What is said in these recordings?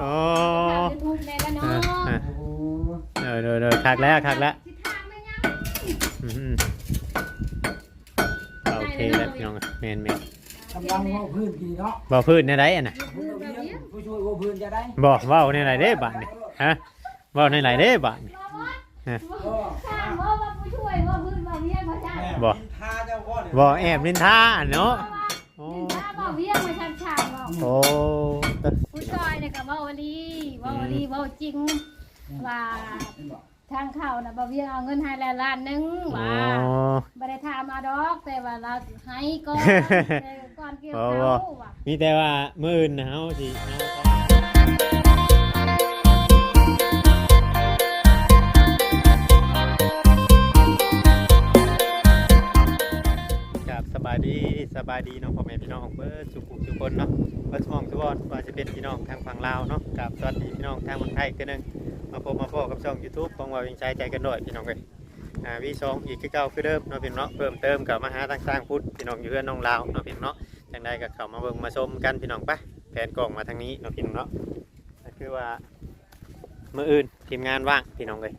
โอ้ยูทูบแม่ละเนาะอะโอ้โหเออเออเออคักแล้วคักแล้วสิทางแม่ยังอืมโอเคแล้วพี่น้องแมนแมนกำลังว่าพื้นกี่เนาะบ่พื้นในไรอะน่ะผู้เลี้ยงผู้ช่วยว่าพื้นจะได้บ่เว้าในไรเด้บาดนี่ฮะเว้าในไรเด้บาดนี่บ่ว่าก็ข้างบ่ว่าผู้ช่วยว่าพื้นบ่เวียงบ่ใช่บ่ทาเจ้าพ่อเนี่ยบ่แอบนินทาเนาะโอ้ นินทาบ่เวียงมาชันชางบ่โอ้ผู้ช่วยเนี่ยก็เว้าดีเว้าดีเว้าจริงว่าทางเข้าน่ะบ่เวียงเอาเงินให้แล้วล้านหนึงโอ้ว่าบ่ได้ถามมาดอกแต่ว่าเราให้ก่อน แต่ก่อนเกี่ยวเขาว่า มีแต่ว่ามื้ออื่นน่ะเฮาสิเฮา บสบายดีสบายดีเน้องพ่อแม่พี่น้องเบิดสุขุทุคนเนาะเบิดสมองทุกคนว่าจะเป็นพี่น้องทางฝั่งลาวเนาะกับสวัสดีพี่น้องทางเมืองไทยคือหนึ่งมาพบมาพบกับช่อง YouTube ของว่าวิงใจใจกันด้วยพี่น้องเอ้ยอ่าวีสองอีกคือเก่าคือเดิมเนาะพี่น้องเนาะเพิ่มเติมกับมหาทางสร้างพุทธพี่น้องอยู่เพื่อนน้องลาวเนาะพี่น้องเนาะจังใดก็เข้ามาเบิ่งมาชมกันพี่น้องไปแผนกล่องมาทางนี้เนาะพี่น้องเนาะก็คือว่าเมื้ออื่นทีมงานว่างพี่น้องเอ้ย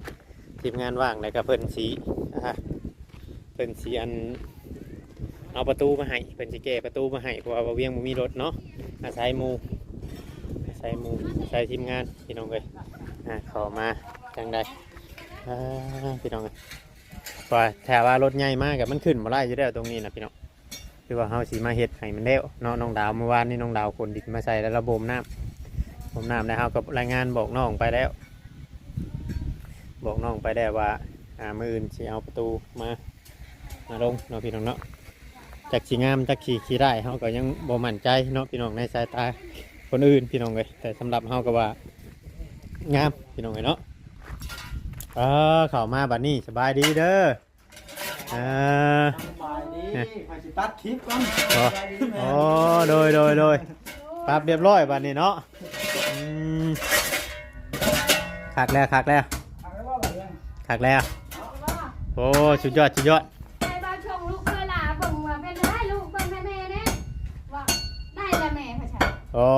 ทีมงานว่างแล้วก็เพิ่นสีอ่าเพิ่นสีอัน เอาประตูมาให้เพิ่นสิแก้ประตูมาให้เพราะว่าบ่เวียงบ่มีรถเนาะอาศัยหมู่อาศัยหมู่อาศัยทีมงานพี่น้องเอ้ยอ่าเขอมาจังใดอ่าพี่น้องเอ้ยว่าแถวว่ารถใหญ่มากกับมันขึ้นมาไล่อยู่แล้วตรงนี้นะพี่น้องคือว่าเฮาสิมาเฮ็ดให้มันแล้วเนาะน้องดาวเมื่อวานนี้น้องดาวคนดินมาใส่แล้วระบบน้ำบ่มน้ำแล้วเฮาก็รายงานบอกน้องไปแล้ว บอกน้องไปแล้วว่า อ่ามืออื่นสิเอาประตูมา มาลงเนาะพี่น้องเนาะ จากขี่งามจากขี่ขี่ได้เขาก็ยังบ่มั่นใจเนาะพี่น้องในสายตาคนอื่นพี่น้องเลยแต่สำหรับเขาก็ว่างามพี่น้องเลยเนาะเออเข้ามาบัดนี้สบายดีเด้อเออสบายดีไปสิตัดคลิปก่อนโอ้สบายดีแม่โอ้โดยโดยโดยปรับเรียบร้อยบัดนี้เนาะอืมคักแล้วคักแล้วเอาไว้ว่าแบบนี้คักแล้วโอ้สุดยอดสุดยอด อชายโอ้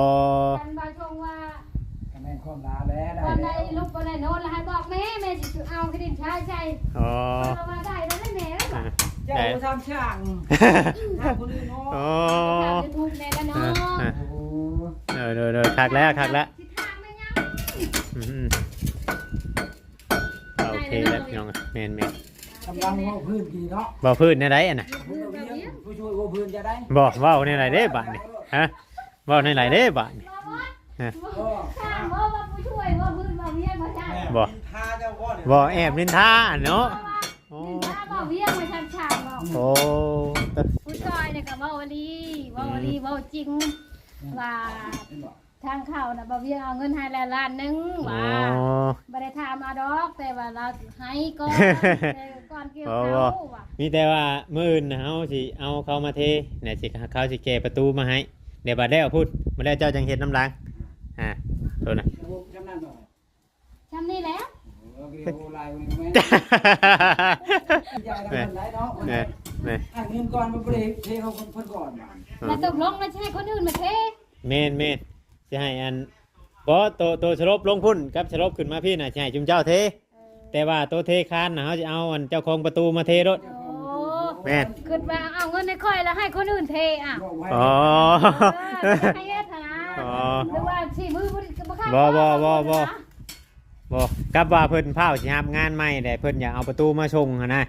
กันบ้านชงว่าคะแนนความลาแล้ววันใดได้ลูกวันใดโน้นแล้วให้บอกแม่แม่สิเอากระดิ่งชายใจโอ้เรามาได้แล้วได้แม่แล้วอะเจ้าผู้ทำช่างหน้าคนอื่นเนาะโอ้ยูทูบแม่ละเนาะอะโอ้โหเออเดยเดยคักแล้วคักแล้วสิทางแม่ยังอืมโอเคแล้วพี่น้องแมนแมนกำลังว่าพื้นกี่เนาะบ่พื้นในไรอะนะผู้เลี้ยงผู้ช่วยว่าพื้นจะได้บ่เว้าในไรเด้บาดนี่ฮะ เว้าในไรเด้บาดนี่บ่ว่าฮะข้างบ่ว่าผู้ช่วยว่าพื้นบ่เวียงบ่ใช่บ่ทาเจ้าพ่อเนี่ยบ่แอบนินทาเนาะโอ้นินทาบ่เวียงมาชันชางบ่โอ้ผู้ช่วยเนี่ยก็เว้าดีเว้าดีเว้าจริงว่าทางเข้าน่ะบ่เวียงเอาเงินให้แล้วล้านหนึงโอ้ว่าบ่ได้ถามมาดอกแต่ว่าเราให้ก่อนแต่ก่อนเกี่ยวเขาว่ามีแต่ว่ามื้ออื่นน่ะเฮาสิเอาเขามาเทเนี่ยสิเขาสิแก้ประตูมาให้ เดี๋ยวบัดแล้วพูดมาแล้วเจ้าจังเฮ็ดน้ำล้างอ่าตัวน่ะจำนั่นหน่อยจำนี่แหล้วโอเคโอ้ลายมันแม่ยายทำมันได้เนาะเนี่ยเนี่ยให้เงินก่อนมาเบรกเทเขาเพิ่นก่อนแล้วตกลงแล้วจะให้คนอื่นมาเทเมนเมนจะให้อันบ่โตโตสลบลงพุ่นกับสลบขึ้นมาพี่น่ะจะให้จุมเจ้าเท แต่ว่าโตเทคานน่ะเขาจะเอาอันเจ้าของประตูมาเทรถ โอ้ แม่นคิดว่าเอาเงินในค่อยแล้วให้คนอื่นเทอะอ๋อเออให้เฮ็ดนะอ๋อหรือว่าสิมือบ่ได้บ่ค่าบ่บ่บ่บ่บ่กับว่าเพิ่นเผาสิรับงานใหม่แต่เพิ่นอยากเอาประตูมาชงหั้นนะ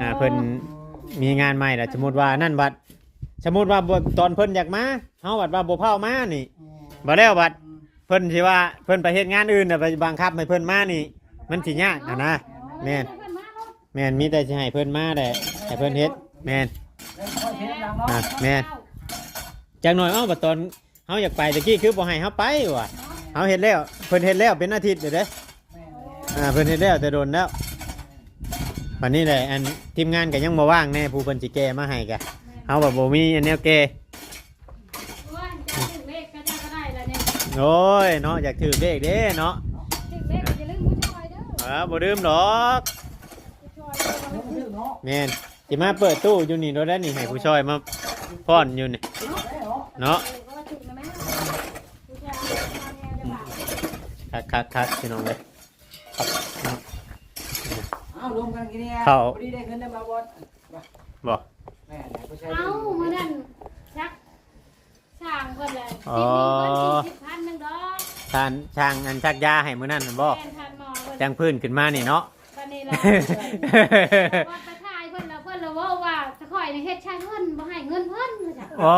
อ่าเพิ่นมีงานใหม่แล้วสมมุติว่านั่นบัดสมมุติว่าบ่ตอนเพิ่นอยากมาเฮาบัดว่าบ่เผามานี่บ่แล้วบัดเพิ่นสิว่าเพิ่นไปเฮ็ดงานอื่นน่ะไปบังคับให้เพิ่นมานี่ มันสิยากอะนะแม่นแม่นมีแต่สิให้เพิ่นมาแต่ ให้เพิ่นเฮ็ดแม่นอะแม่นจักหน่อยเอ้าบัดตอนเฮาอยากไปตะกี้คือบ่ให้เฮาไปว่ะเฮาเฮ็ดแล้วเพิ่นเฮ็ดแล้วเป็นอาทิตย์เด้อเด้อ่าเพิ่นเฮ็ดแล้วแต่โดนแล้ววันนี้แหละอันทีมงานก็ยังบ่ว่างแน่ผู้เพิ่นสิแก้มาให้กะเฮาแบบบ่มีอันแนวแก้โอ้ยจะถึงเลขก็จะก็ได้แล้วเนี่ยโอ้ยเนาะอยากถือเลขเด้เนาะถึงเลขอย่าลืมผู้ช่วยเด้อเออบ่ลืมดอกผู้ช่วยเด้อแม่น สิมาเปิดตู้อยู่นี่โดนแล้วนี่ให้ผู้ช่วยมาป้อนอยู่นี่เนาะว่าถึงแล้วไหมคักคักคักพี่น้องเลยครับเอารวมกันกี่เนี่ยเข้าพอดีได้เงินได้มาบอสบอกแม่ไหนก็ใช้เอ้ามื้อนั้นชักช่างเพิ่นเลยอ๋อสิบพันหนึ่งดอกทานช่างอันชักยาให้มื้อนั้นน่ะบ่แทนทานหมอเพิ่นจังพื้นขึ้นมานี่เนาะ เฮ็ดชายเพิ่นบ่ให้เงินเพิ่นว่าจ้ะอ๋อ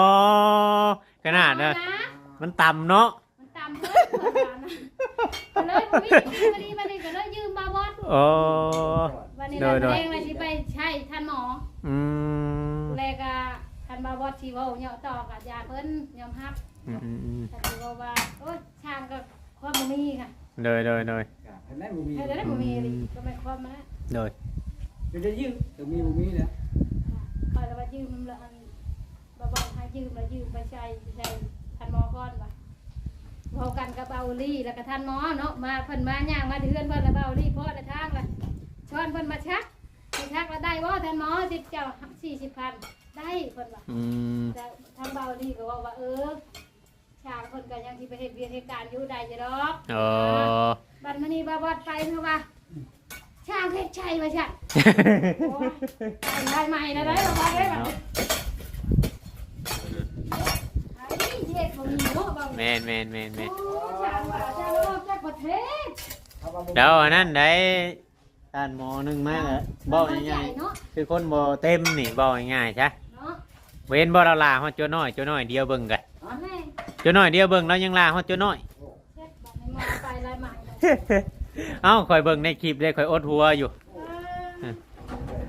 ขนาดเนอะนะมันต่ำเนาะมันตามเพิ่นเพิ่นว่านะก็เลยบ่มีมาดีมาดีก็เลยยืมมาบอสโอ้วันนี้โดเรายโดยเองเลยสิไปใช้ท่านหมออืมเลยก็ท่านบาบอสที่เว้าเหยาะต่อกับยาเพิ่นยอมรับอืมอืมอืมแต่ที่เว่าว่าโอ้ยช่างก็ความบ่มีค่ะโดยโดยโดยเห็นไหมบุมีเฮ็ดได้บ่มีเลยก็ไม่ความมาโดยเดี๋ยวจะยืมจะมีบุมีเนี่ย คอยแล้วว่ายืมแล้วอันบ่บอกให้ยืมแล้วยืมไปใช้ใช้ท่านหมอก่อนว่าเว้ากันกับเบาลี่แล้วก็ท่านหมอเนาะมาเพิ่นมาย่างมาเดือนเพิ่นแล้วเบาลี่พอในทางละชวนเพิ่นมาชักสิชักแล้วได้บ่ท่านหมอสิเจ้า40,000ได้เพิ่นว่าอืมแต่ทางเบาลี่ก็ว่าว่าเออช่างเพิ่นก็ยังสิไปเฮ็ดเวียนเหตุการณ์อยู่ได้อยู่ดอกโอ้บัดมื้อนี้บ่บอดไปเพราะว่า ช่างเพชรชัยว่าซั่นโอ้ยได้ใหม่นะได้บ่บอดได้บัดนี้ไอ้เฮ็ดบ่มีเนาะเบาแมนแมนแมนแมนโอ้ช่างว่าช่างโลกจากประเทศเอามาบุเดี๋ยวอันนั้นได้ด้านหมอหนึงมาแล้วบอกใหง่าญ่ยเนาะๆคือคนบ่เต็มนี่บอกง่ายๆใช่เนาะเว้นบ่เราลาฮอดจัวน้อยจัวน้อยเดียวเบิ่งกันแม่จัวน้อยเดียวเบิ่งแล้วยังลาฮอดจัวน้อย เฮ็ดบัดนี้มาไปลายใหม่เลยเอ้าคอยเบิ่งในคลิปเลยคอยอดหัวอยู่เออ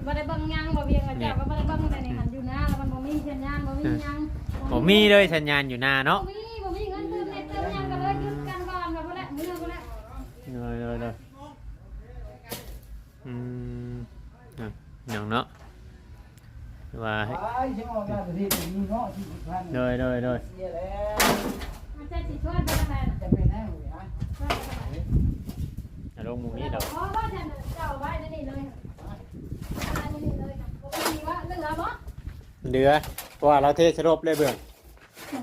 บ่ได้เบิ่งหยังบ่เวียงกับเจ้าก็บ่ได้เบิ่งแต่ในหันอยู่นะแล้วมันบ่มีสัญญาณบ่มีหยังบ่มีเลยสัญญาณอยู่หน้าบ่เนาะมีบ่มีเงินเติมเน็ตเติมหยังก็เลยหยุดกันก่อนแบบบ่ได้มื้อบ่ได้เลยเลยเลยอืมอะอย่างเนาะว่าให้ไอ้ช่างออกงานประเทศมีเนาะที่พันเลยเลยเลยเสียแล้วมันจะสิชวนไปทางไหนน่ะจะเป็นแน่เลยนะชวนไปทางไหน อารมณ์หมูนี้ดอกอ๋อว่าฉันเจ้าไว้ในนี่เลยค่ะเอาไว้ในนี่เลยค่ะบ่มีว่าเหลือบ่เดือเพราะว่าเราเทสรบเลยเบื้อง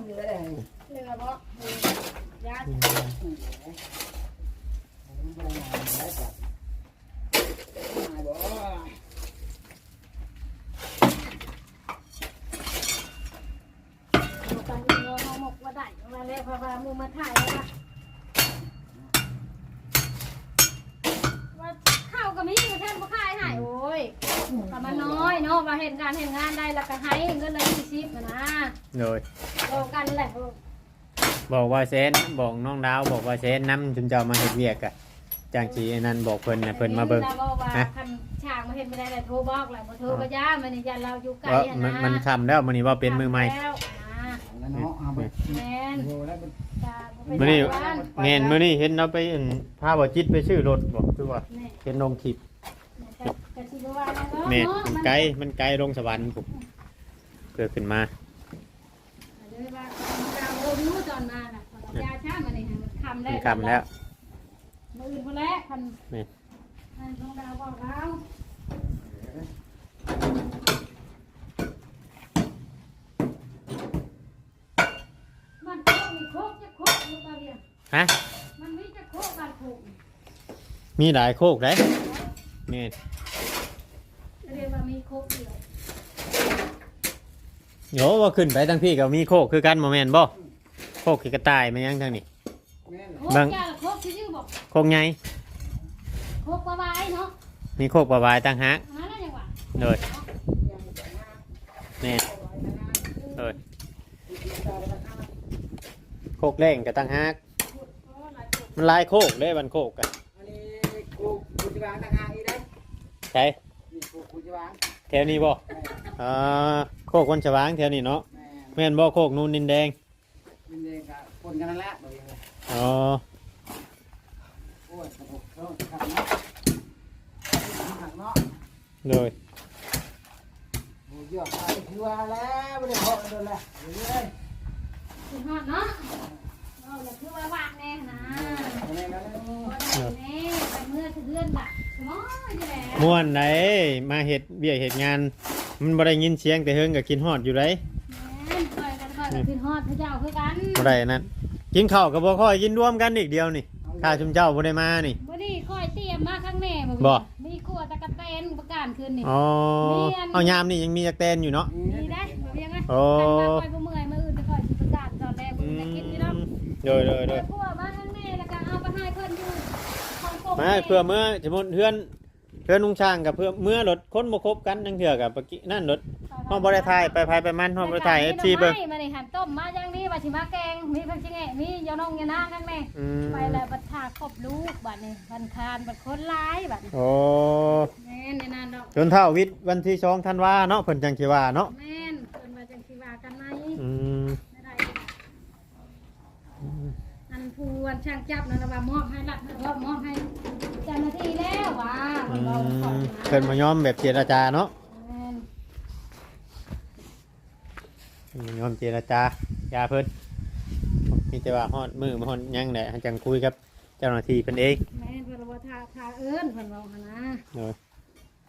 เหลือได้เหลือบ่ยาเอาไปเงินเอาหมกมาได้มาแล้วเพราะว่าหมูมาถ่ายแล้วค่ะว่าข้าวก็มีมาแทนบ่ขายให้โอ้ ยแต่มันน้อยเนาะว่าเห็นการเห็นงานได้แล้วก็ให้เงินละ20นะนะเลยโลกันแหละบอกว่าเซนบอกน้องดาวบอกว่าเซนน้ำจุนเจ้ามาเฮ็ดเวียกอะจางจีอันนั้นบอกเพิ่นนะเพิ่นมาเบิ่งเราบอกว่าฮะคันช่างมาเห็นไม่ได้เลยโทรบอกแหละบ่โทรก็ย่ามันนี่ยันเราอยู่ไกลว่าอะมันนะมันคำแล้วมันนี่ว่าเป็นมือใหม่แล้วอ่าแล้วเนาะเอาไปแม่นโอ้แล้วมันจ้าบ่มื้อนี้ไปบ้านแม่นมื้อนี้เห็นเราไปอั่นพาบ่จิตไปซื้อรถบอกคือว่านี่เห็นลงคลิ ปกะกะสิบ่ว่าแล้วเนาะแม่นเนาะมันไกลมันไกลลงสวรรค์ผมเกิดขึ้นมาเลยว่าเราโรู้ตอนมาน่ะพอยาช้ามานี่มันคำแล้มัวนคำแล้วมื้ออื่นพุ่นแล้วคันแม่นให้น้องดาวบอกเรามันโคกมีโคกจะโคกอยู่บ่เรียนฮะมันมีจะโคกบ้านโคกมีหลายโคกได้แม่น เรียกว่ามีโคกเดียว โยว่าขึ้นไปทั้งพี่ก็มีโคกคือกันบ่แม่นบ่โคกคือกระต่ายมายังทางนี้ แม่นโคกบางยาโคกที่ชื่อบอกโคกใหญ่โคกปลาไว้เนาะมีโคกประวายต่างหากหาได้ยังวะเลยแม่นเลยโคกแรงกับตั้งฮักโอ้หลายโคกมันหลายโคกเลยบันโคกกันอันนี้กูกูจะวางต่างหากอีกได้ใช่นี่กูกูจะวางแถวนี้บ่อ่า โคกคนฉวางแถวนี้เนาะแม่แม่นบ่โคกนูนดินแดงมันเด็กอะคนกันนั่นแหละบอกอย่างเงี้ยอ๋อโอ้ยกระปุกเขาขับเนาะขับเนาะเลยโอ้ยยอดไปคือว่าแล้วไม่ได้พอกันเลยแหละเรื่อยสุดฮอดเนาะเอาละคือว่าว่างแน่นะๆเอาแน่แล้วบ่ได้แน่ไปเมื่อเดือนบักสมอยอยู่แล้วม่วนไหนมาเฮ็ดเบี้ยเฮ็ดงาน มันบ่ได้ยินเสียงแต่เฮิงก็กินฮอดอยู่ไดแม่นคอยกันคอยกันขึ้นฮอดพระเจ้าคือกันบ่ได้นั่นกินข้าวก็บ่ค่อยกินร่วมกันอีกเดียวนี่เอาข้าชุมเจ้าบ่ได้มานี่ บ่นี่ค่อยเตรียมมาข้างแน่บ่บ่มีกลัวตะกะแตนประการคืนนี่อ๋อมีอันเอายามนี่ยังมีจักแตนอยู่เนาะมีได้บ่เพียงไงโอ้คันมาค่อยบ่เมื่อยมื้ออื่นจะค่อยสิประกาศตอนแรกบ่อืได้กินนี่มเนาะโดยโดยโดยกลัวมาข้างแน่แล้วก็เอาไปให้เพิ่นอยู่ของกบมาเพื่อเมื่อสมมุติเพื่อนเพื่อนลุงช่างกับเพื่อเมื่อรถคนบ่ครบกันจังเถื่อกับปกี้นั่นรถห้องบ่ได้ถ่ายไปภายไปมันห้องบ่ได้ถ่าย FC เบิ่งมานี่หั่นต้มมาอย่างนี้ว่าสิมาแกงมีเพิ่นสิแงะมียานงยานางข้างแน่อืมไปแล้วบัดทาครบลูกบัดนี้บันคานบัดคนร้ายบัดนี้โอ้แม่นในนั้นดอกจนเท่าวิทย์วันที่2ธันวาเนาะเพิ่นจังสิว่าเนาะแม่นเพิ่นว่าจังสิว่ากันไหมอืมไม่ได้อันผู้วันช่างจับนั่นน่ะว่ามอบให้รัฐว่ามอบให้เจ้า หน้าที่แล้วว่าอืเพิ่นบอกขอบมนะเพิ่นมายอมแบบเจรจาเนาะแม่นเพิ่นมายอมเจรจาอย่าเพิ่นมีแต่ว่าฮอดมือมาฮอดหยังแหละจังคุยกับเจ้าหน้าที่เพิ่นเองแม่นเพิ่นว่าทาทาเอิ้นเพิ่นบอกหั่นนะเออ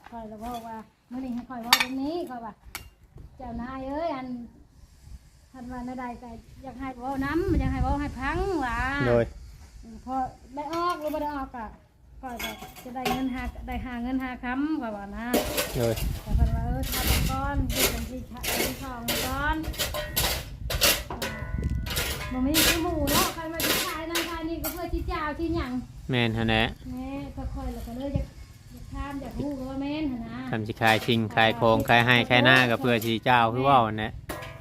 คอยแล้วบอกว่ามื้อนี้ให้คอยเว่าตรงนี้คอยว่าเจ้านายเอ้ยอันท่านว่าในใดก็อยากให้เว้าน้ำอยากให้เว้าให้พังว่า โดยพอได้ออกหรือไม่ได้ออก ก็ก็จะได้เงินหาได้หาเงินหาคำก็ว่านะโดยแต่เพิ่นว่าเออทำเป็นก้อนที่เป็นที่ชะที่ทองก้อนบ่มีคือหมูเนาะใครมาที่ขายนั่นขายนี่ก็เพื่อที่เจ้าที่หยังแม่นหั่นแหละแม่ก็ค่อยแล้วก็เลยอยากอยากถามอยากรู้ก็ว่าแม่นหั่นนะทำสิขายชิงขายโครงขายให้ขายหน้าก็เพื่อสิเจ้าคือเว้านั่นแหละ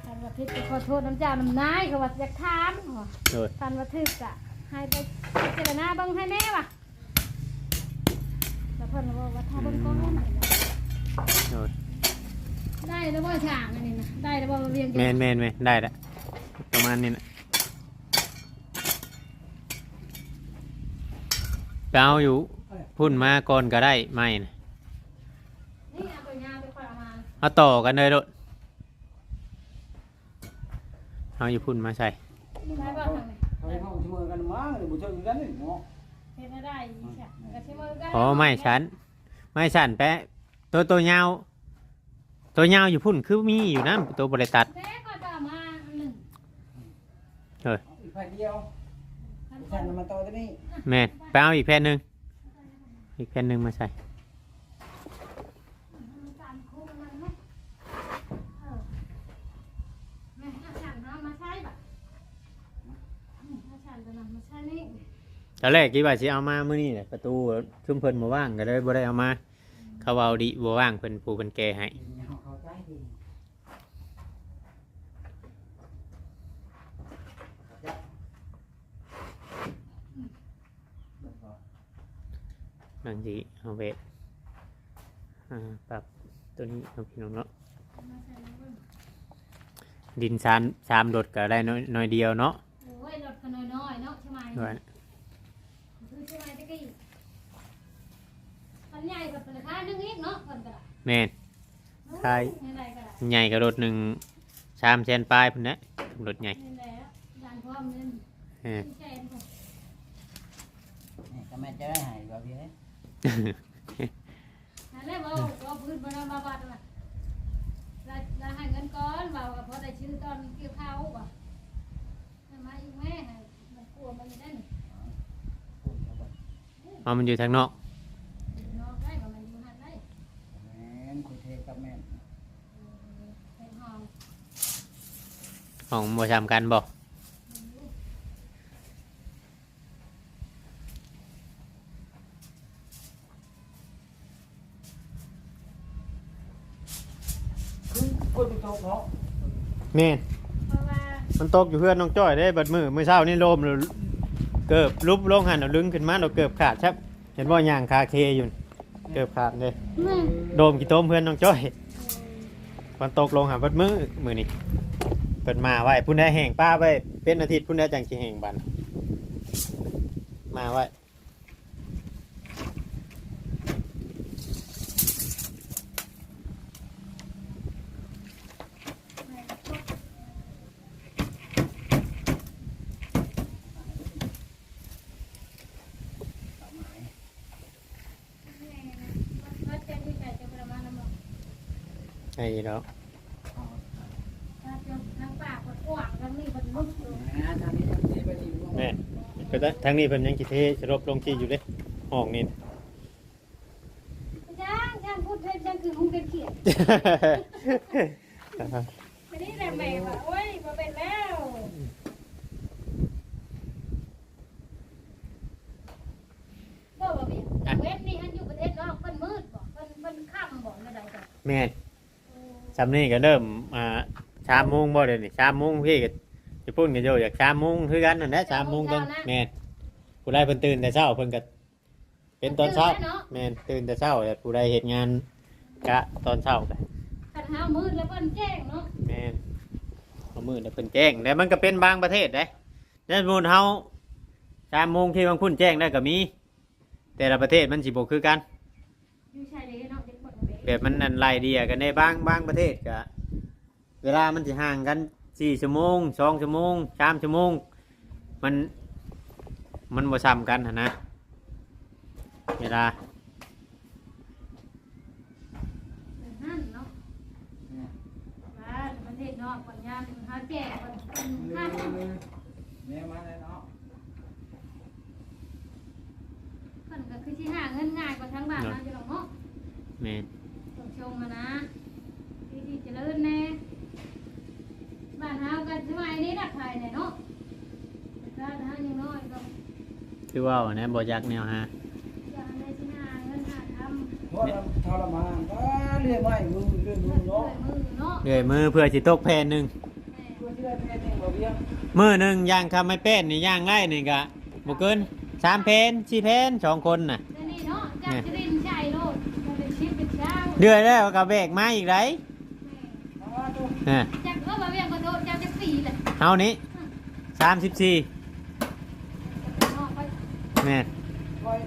ท่านว่าทิศก็ขอโทษน้ำเจ้าน้ำนายก็ว่าอยากถามว่าโดยท่านว่าทึกอะให้ไปพิจารณาเบิ่งให้แน่ว่ะแล้ว เพิ่นก็บอกว่าถ้าเบิ่งก้อนโดยได้แล้วบ่ช่างอันนี้นะได้แล้วบ่เรียงแม่นแม่นแม่นได้ละประมาณนี้นะไปเอาอยู่พุ่นมาก่อนก็ได้ไม่นะนี่เอาไปงานไปคอยเอามาเอาต่อกันเลยโดดเอาอยู่พุ่นมาใส่ได้บ่ทางนี้เขาให้ห้องช่วยกันมาหรือบุเชิญกันนี่เนาะเฮ็ดให้ได้อีกค่ะก็สิมื อกันอ๋อไม่ฉันไม่ฉันแปะตัวตัวยาวตัวยาวอยู่พุ่นคือมีอยู่นะตัวบริตัดแม่ก็จะเอามาอันหนึงอีกไฟเดียวฉันมาต่อตัวนี้แม่นไปเอาอีกแผ่นหนึ่งอีกแผ่นหนึ่งมาใส่การคู่กันมันไหมเออแม่เอาฉันเอามาใช้บ่อืมเอาฉันจะนำมาใช้นี่ ตอนแรกคิดว่าสิเอามามื้อนี้แหละประตูชุมเพิ่นบ่ว่างก็เลยบ่ได้เอามา เขาเอาดิบ่ว่างเพิ่นปูเพิ่นแก้ให้เขาใจดีนั่นสิเอาเวทอ่าปรับตัวนี้เอาพี่น้องเนาะเอามาใช้นี่เบิ่งดินสามสามรถก็ได้น้อยน้อยเดียวเนาะโอ้ยรถก็น้อยๆเนาะใช่ไหม ด้วยคือใช่ไหมตะกี้อันใหญ่กับราคาหนึงอีกเนาะเพิ่นก็ได้แม่น ใช่ในใดก็ได้ใหญ่กับรถหนึ่งสามแสนปลายพุ่นนะรถใหญ่นี่แหละยานพร้อมเงินเออ แสนกว่านี่ก็แม่จะได้หายแบบนี้นั่นแหละว่าว่าพื้นบนมาบัดว่ะแล้วแล้วให้เงินก้อนว่าว่าพอได้ชื่อตอนเกี่ยวข้าวว่ะให้มาอีกแม่ให้มันกลัวมันได้นี่ เอามันอยู่ทางนอกนอกได้ว่ามันอยู่หันได้แม่นคุยเทกับแม่เป็นห้องของบ่ทำกันบ่คือคนไปโตเนาะแม่นเพราะว่ามันตกอยู่เพื่อนน้องจ้อยได้บัดมือมื้อเช้านี่ลมแล้ว เกือบลุบลงหันเอาลึงขึ้นมาเราเกือบขาดครับ เห็นบ่ย่างคาเคอยู่นี่เกือบขาดเลยแม่โดมกี่โต้มเพื่อนน้องจ้อยมันตกลงหาบัดมือมือนี่เปิดมาไว้พุ่นได้แห่งป้าไว้เป็นอาทิตย์พุ่นได้จังสิแห่งบันมาไว้วัดเจดีย์ใส่จะประมาณนั้นบ่ ไอ้เนาะถ้าจะทางปากกดกว้างกันนี่มันลุกอยู่นะทำนี้ทำนี้ไปดีแม่ก็ได้ทางนี้เพิ่นยังสิเทสรบลงที่อยู่เด้ห้องนี่จ้างจ้างพูดให้จ้างคือคงเป็นเขียดไม่ได้แต่แม่ว่าโอ้ยมาเป็นแล้วบ่บ่เบียเว็บนี่ฮันอยู่ประเทศนอกเพิ่นมืดบ่เพิ่นเพิ่นค่ำบ่ไม่ได้จ้ะแม่ นซำนี้ก็เริ่มอ่าชามโมงบ่เดี๋ยวนี้ชามโมงพี่ก็จะพูดกันอยู่อยากชามโมงคือกันนั่นแหละชามโมงกันแม่นผู้ใดเพิ่นตื่นแต่เช้าเพิ่นก็เป็นตอนเช้าแม่นตื่นแต่เช้าแต่ผู้ใดเฮ็ดงานกะตอนเช้าไปคันหามืดแล้วเพิ่นแจ้งเนาะแม่นเอามือน่ะเพิ่นแจ้งแต่มันก็เป็นบางประเทศเด้ในสมมุติเฮาชามโมงที่บางพุ่นแจ้งได้ก็มี แต่ละประเทศมันสิบ่คือกันอยู่ชายเลเนาะเด็กคนเด็ก แบบมันนั่นไล่เดียกันในบางบางประเทศก็เวลามันจะห่างกันสี่ชั่วโมงสองชั่วโมงสามชั่วโมง มันมันบ่ซ้ำกันหั้นนะ เวลานั่นเนาะว่าประเทศนอกปัญญาหาแจ้งเพิ่นเพิ่นห้าแม่มาแล้วเนาะเพิ่นก็คือสิหาเงินง่ายกว่าทางบ้านเราอยู่หรอกเนาะแม่น ต้องชมมานะที่ที่เจริญแน่บ้านเฮาก็สมัยนี้นักไทยเนี่ยเนาะบ้านเฮายังน้อยก็คือว่านะบ่อยากแนวฮะอยากได้สิหาเงินหาทำเพราะเราทรมานก็เรียกไม่มือเรื่อยมือด้วเนาะยมือเนาะเดือยมือเพื่อสิตกแผ่นหนึ่งแม่ตัวที่ได้แม่เองบ่เบี้ยงมือหนึ่งย่างคำไม่เป็นนี่ย่างไล่นี่ก็บ่เกินสามเพนสี่เพนสองคนน่ะ แต่นี่เนาะจากสิรินชัยโลดมันเป็นชิป เป็นเช้าเดือยแล้วก็เบรกมาอีกไรมาตัวอ่าจากเออมาเวียงก็โดนจากจักปีแหละเฮานี้สามสิบสี่เนาะไปแม่นคอย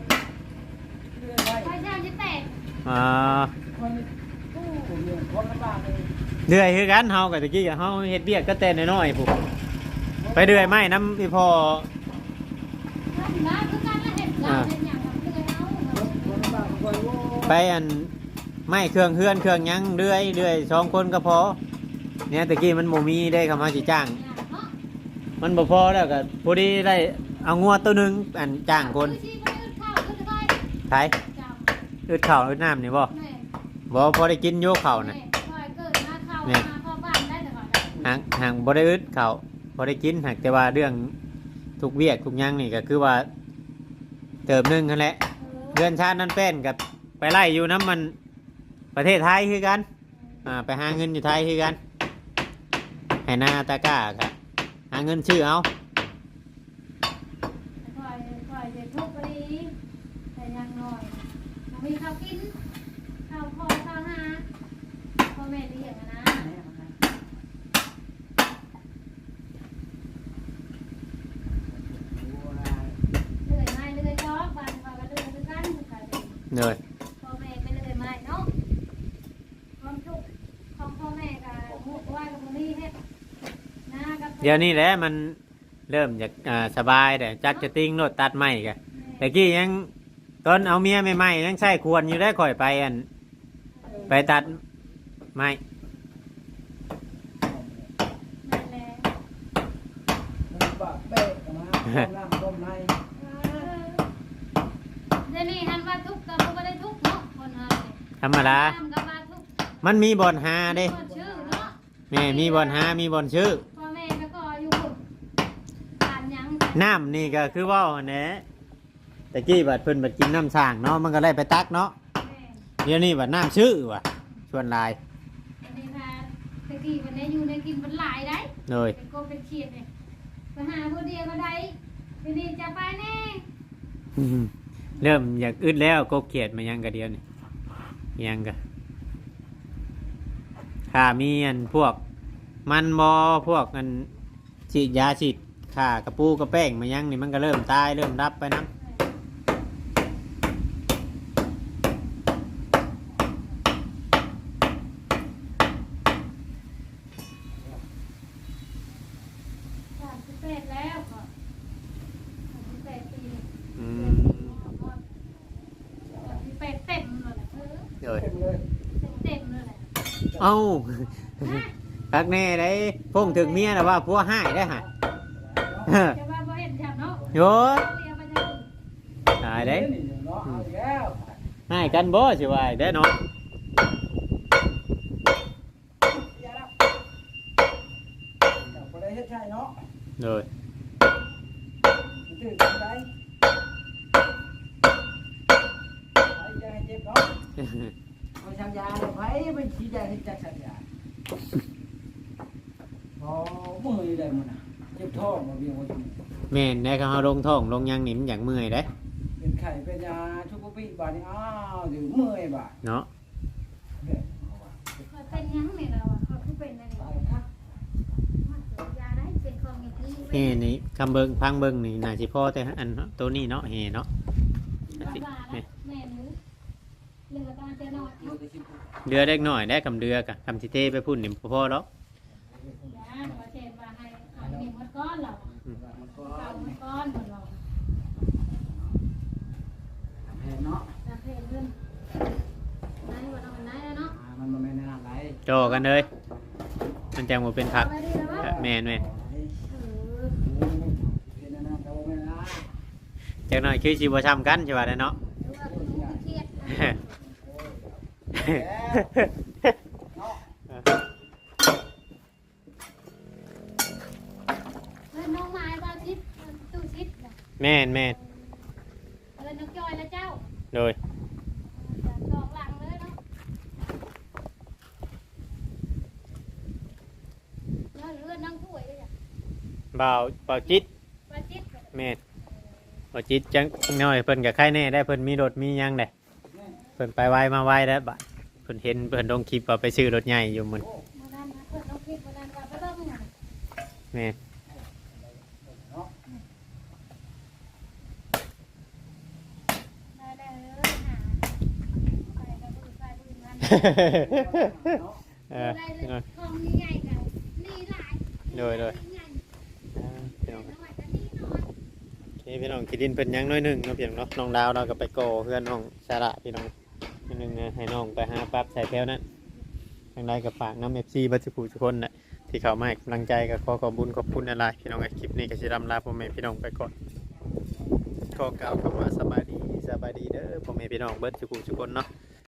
เรื่อยไม่ไปเช้าจะแตกอ่าคอยตู้ผมเนี่ยคนละบ้านเลยเดือยคือกันเฮากับตะกี้กับเฮาเฮ็ดเบียกก็แต่น้อยๆปุ๊บไปเดือยไม้น้ำอีพอทำนะคือการละเห็ดเราเป็นอย่างกับเรือเอาคนละบ้านคอยโว้ไปอัน ไม้เครื่องเฮือนเครื่องหยังเดือยเดือยสองคนก็พอ เนี่ยตะกี้มันโมมีได้คำว่าสิจ้างเนาะมันบ่พอแล้วก็พอดีได้เอางัวตัวหนึงอันจ้างคนคือชีพมันข้าวคือได้ไทยเจ้าอึดข้าวอึดน้ำนี่บ่แม่บ่พอได้กินโยข้าวน่ะแม่คอยเกิดมาเข้ามาพ่อบ้านได้แต่ก่อนห่างห่างบ่ได้อึดข้าวบ่ได้กินหากแต่ว่าเรื่องทุกเวียกทุกหยังนี่ก็คือว่าเติมหนึงนั่นแหละ เดือนชาตินั่นเป็นกับไปไล่อยู่น้ำมัน ประเทศไทยคือกัน อ่าไปหาเงินอยู่ไทยคือกันให้หน้าตะกร้าครับหาเงินชื่อเอา คอยคอยจะทุกข์ไปดีแต่ยังน้อยมีข้าวกินข้าวพอข้าวหาพ่อแม่เลี้ยงนะ เลื่อยไม้เลื่อยจอกบ้านเขาก็เลื่อยคือกันคือกัน เลย พ่อแม่ไม่เลื่อยไม้เนาะความทุกข์ของพ่อแม่กับมุกว่ากับมุนี่เฮ็ดนะกับ เดี๋ยวนี้แหละมันเริ่มจากอ่าสบายแต่จักจะติ้งรถตัดไม้กันแต่กี้ยังตอนเอาเมียใหม่ๆยังใส่ควรอยู่ได้ข่อยไปอัน ไปตัดไม้นั่นแหละมันบะเป๊ะมาต้มน้ำต้มในเออเดี๋ยวนี้หันว่าทุกข์กับบ่ได้ทุกข์เนาะคนเฮาเนี่ยธรรมดาทำกับว่าทุกข์มันมีบอลหาเด้คนชื่อเนาะ แม่มีบอลหามีบอลชื่อ พ่อแม่ก็ก็อยู่พุ่นการหยัง น้ำนี่ก็คือว่าแหนะแต่กี้บัดเพิ่นบัดกินน้ำสร้างเนาะมันก็ได้ไปตักเนาะแม่เดี๋ยวนี้บัดน้ำชื่อว่ะชวนลายอันนี้ค่ะตะกี้วันนี้อยู่ในกินมันหลายได้เลยเป็นโกเป็นเขียดเนี่ยไปหาผู้เดียวก็ได้ทีนี้จะไปแน่เริ่มอยากอึดแล้วกบเขียดมายังกะเดียวนี่ยังกะข้ามีอันพวกมันบอพวกอันฉีดยาฉีด ข่ากระปูกระแป้งมายังนี่มันก็เริ่มตายเริ่มรับไปน้สามสิบแปดแล้วก็สามสิบแปดปีำอืสามมสิบแปดเต็มเลยแหละเออเลยเต็มเลยเต็มเลยแหละเอ้าคักแน่ได้พงถึงเมียนะว่าพัวให้ได้ฮะ จะว่าบ่เห็นฉันเนาะโยเรียกไปจังตายเด้นี่เนาะเอาอีกแล้ว ให้กันบ่สิว่าได้เนาะ อย่าแล้วเจ้าบ่ได้เฮ็ดใช่เนาะ โดย มันตื่นกันไปไปจะให้เจ็บเนาะเอาชังยาเลยไปไปชี้แจงให้จักชังยาอ๋อมือได้มันน่ะเจ็บท้ องบ่เบี้ยบ่จมูกแม่นได้เขาเฮาลงท้องลงหยังนี่มันอยากเมื่อยเด้เป็นไข่เป็นยาชุกปีบาดนี้อ้าวเดี๋ยวเมื่อยบาดเนาะเด้อเอาว่ะเขาเป็นยังไงเราอะเขาคือเป็นอะไรไปครับยาได้เป็นของอย่างนี้เฮนี่คำเบิ่งพังเบิ่งนี่น่าสิพอแต่อันตัวนี้เนาะเฮเนาะบ้าบ้าแม่หนูเรือการจะนอนเดี๋ยวไปชิมเรือเล็กน้อยได้คำเรือกะคำสิเทไปพุ่นนี่บ่พอหรอกยาหนูเชนมาให้เอาหนึ่งมัดก้อนเรามันก็เอามัดก้อนเราแพงเนาะจะเพลเพื่อนนายวันเอานายแล้วเนาะอ่ามันบ่แม่นในอะไรโจกันเลย มันจังบ่เป็นผักไปดีแล้ววะแม่นแม่นเออเป็นอันนั้นแต่ว่าแม่นนะจักหน่อยคือสิบ่ซ้ำกันใช่ว่าได้เนาะดูว่าคุณเครียดเนาะ เล่นน้องไม้บ้านทิศตู้ทิศนะ แม่นแม่นเล่นน้องจอยแล้วเจ้าโดยจะชอกหลังเลยเนาะแล้วเลื่อนนั่งถ้วยเลยจ้ะบ่าวบ่าวจิตบ้านทิศแม่นบ่าวจิตจังน้อยเพิ่นก็ใครแน่ได้เพิ่นมีรถมีหยังได้เพิ่นไปไวมาไวแล้วบัดเพิ่นเห็นเพิ่นลงคลิปว่าไปซื้อรถใหญ่อยู่มื้อมาดันนะเพื่อนน้องทิศมาดันกับไปเบิ่งน่ะแม่น เนาะ ได้ได้เลยหาไปกับมือไปมือมัน เนาะเออได้เลพี่น้อยยของโดยโดยพี่น้องน้อยกันนี่น้อยโอเคพี่น้องคิดดินเพิ่นยังน้อยหนึ่งเนาะพี่น้องเนาะน้องดาวเราก็ไปโกเพื่อนน้องสาระพี่น้องนิดนึงนะให้น้องไปหาปั๊บใส่แถวนั้นทางใดก็ฝากน้ำ FC บัสุขุทุกคนนะที่เขามาให้กำลังใจก็ขอขอบุญขอบคุณอะไรพี่น้องไอคลิปนี้ก็สิรำลาพ่อแม่พี่น้องไปก่อนขอกล่าวคำว่าสบายดีสบายดีเด้อพ่อแม่พี่น้องเบิดสุขุทุกคนเนาะ